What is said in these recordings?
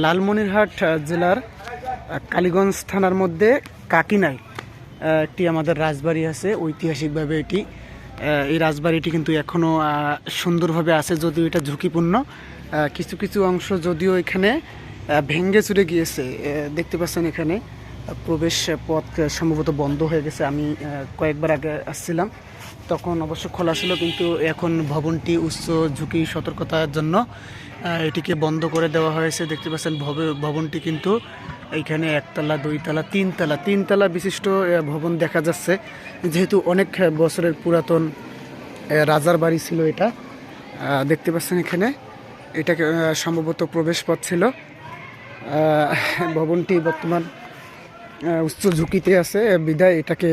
লালমনিরহাট জেলার কালীগঞ্জ থানার মধ্যে কাকিনাই একটি আমাদের রাজবাড়ি আছে, ঐতিহাসিকভাবে এটি। এই রাজবাড়িটি কিন্তু এখনও সুন্দরভাবে আছে, যদিও এটা ঝুঁকিপূর্ণ। কিছু কিছু অংশ যদিও এখানে ভেঙ্গে চুরে গিয়েছে দেখতে পাচ্ছেন এখানে। প্রবেশ পথ সম্ভবত বন্ধ হয়ে গেছে। আমি কয়েকবার আগে আসছিলাম। তখন অবশ্য খোলা ছিল, কিন্তু এখন ভবনটি উচ্চ ঝুঁকি, সতর্কতার জন্য এটিকে বন্ধ করে দেওয়া হয়েছে। দেখতে পাচ্ছেন, ভব- ভবনটি কিন্তু এইখানে একতলা, দুইতলা, তিনতলা তিনতলা বিশিষ্ট ভবন দেখা যাচ্ছে। যেহেতু অনেক বছরের পুরাতন রাজার বাড়ি ছিল এটা দেখতে পাচ্ছেন এখানে। এটাকে সম্ভবত প্রবেশ পথ ছিল ভবনটি বর্তমান উচ্চ ঝুঁকিতে আছে বিদায় এটাকে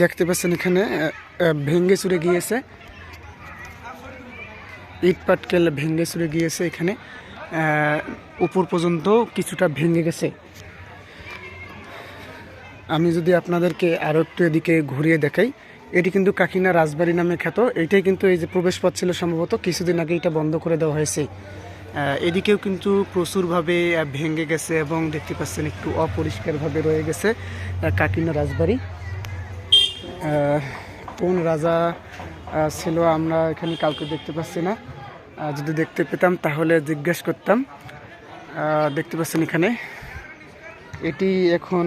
দেখতে পাচ্ছেন এখানে ভেঙ্গে চুরে গিয়েছে। ইট পাটকেল ভেঙ্গে চুরে গিয়েছে এখানে উপর পর্যন্ত কিছুটা ভেঙে গেছে। আমি যদি আপনাদেরকে আরও একটু এদিকে ঘুরিয়ে দেখাই, এটি কিন্তু কাকিনা রাজবাড়ি নামে খ্যাত। এটাই কিন্তু এই যে প্রবেশ পথ ছিল সম্ভবত, কিছুদিন আগে এটা বন্ধ করে দেওয়া হয়েছে। এদিকেও কিন্তু প্রচুরভাবে ভেঙে গেছে এবং দেখতে পাচ্ছেন একটু অপরিষ্কারভাবে রয়ে গেছে কাকিনা রাজবাড়ি। কোন রাজা ছিল আমরা এখানে কাউকে দেখতে পাচ্ছি না। যদি দেখতে পেতাম তাহলে জিজ্ঞেস করতাম। দেখতে পাচ্ছেন এখানে। এটি এখন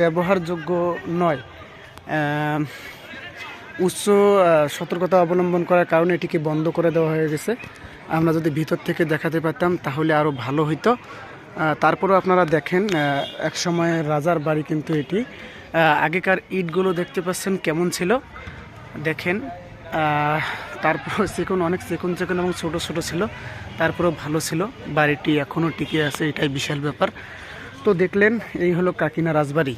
ব্যবহারযোগ্য নয়। উচ্চ সতর্কতা অবলম্বন করার কারণে এটিকে বন্ধ করে দেওয়া হয়ে গেছে। আমরা যদি ভিতর থেকে দেখাতে পারতাম, তাহলে আরও ভালো হইতো। তারপরেও আপনারা দেখেন এক সময় রাজার বাড়ি কিন্তু এটি। আগেকার ইটগুলো দেখতে পাচ্ছেন কেমন ছিল। দেখেন তারপর সেকুন অনেক সেকুন সেকুন এবং ছোট ছোট ছিল। তারপরেও ভালো ছিল। বাড়িটি এখনও টিকে আছে, এটাই বিশাল ব্যাপার। তো দেখলেন, এই হলো কাকিনা রাজবাড়ি।